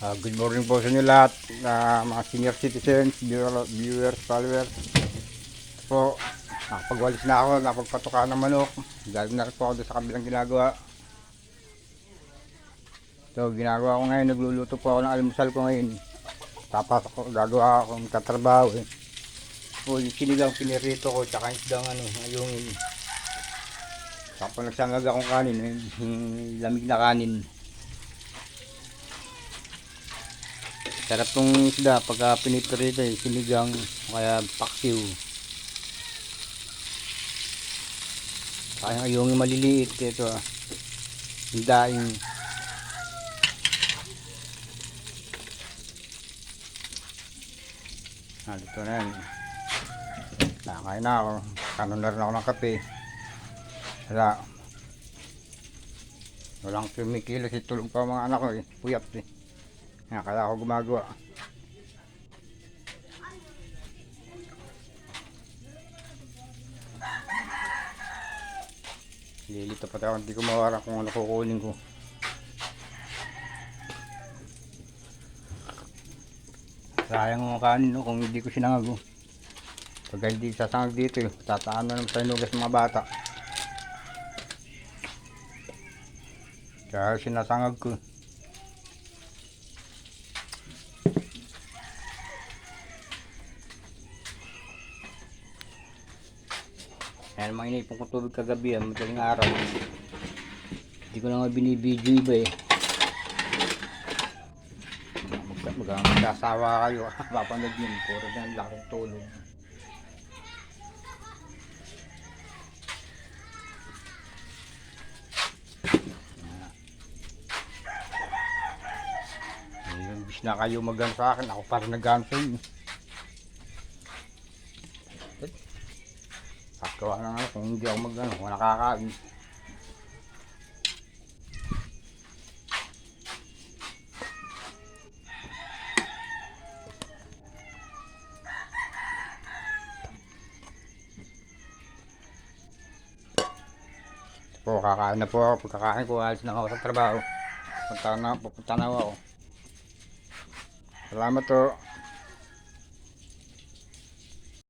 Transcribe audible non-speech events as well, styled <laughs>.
Ah, good morning po sa inyo lahat, na mga senior citizens, viewer, viewers, followers. Po, nakapagwalis na ako, napagpatuka ng manok. Galing na po ako sa kabilang ginagawa. So, ginagawa ko ngayon, nagluluto po ako ng almusal ko ngayon. Tapos ako, gagawa ako ng katrabaho eh. O, yung sinigang pinirito ko, tsaka isdang ano, yung tapos nagsangag akong kanin, eh, lamig na kanin. Sarap tong isda pagka piniprito eh, sinigang kaya paksiw. Kaya yung maliliit ito ah. Yung daing. Ah, dito na yan. Nakakain na ako. Kanon na rin ako ng kape. Wala. Walang kumikilos. Itulog pa mga anak ko eh. Puyat eh. Kaya ako gumagawa. Lilito pati ako. Hindi ko mawara kung ano kukunin ko. Sayang ang kanin no, kung hindi ko sinangag. Oh. Pag hindi sasangag dito, eh, tataan na naman sa inugas mga bata. Kaya sinasangag ko. Ayan mga inipon ko tubig kagabi ah, madaling araw. Hindi ko na binibidyo iba eh. Mag mag magsasawa kayo. <laughs> Papanood yun. Puro na ang laking tulog. Ayun, bis na kayo magan sa akin. Ako parang nag sa inyo. Kakawa na nga kung hindi ako mag-ano, kung nakakain. Po, kakain na po ako. Pagkakain ko, alis na ako sa trabaho. Punta na, pupunta na ako. Salamat to.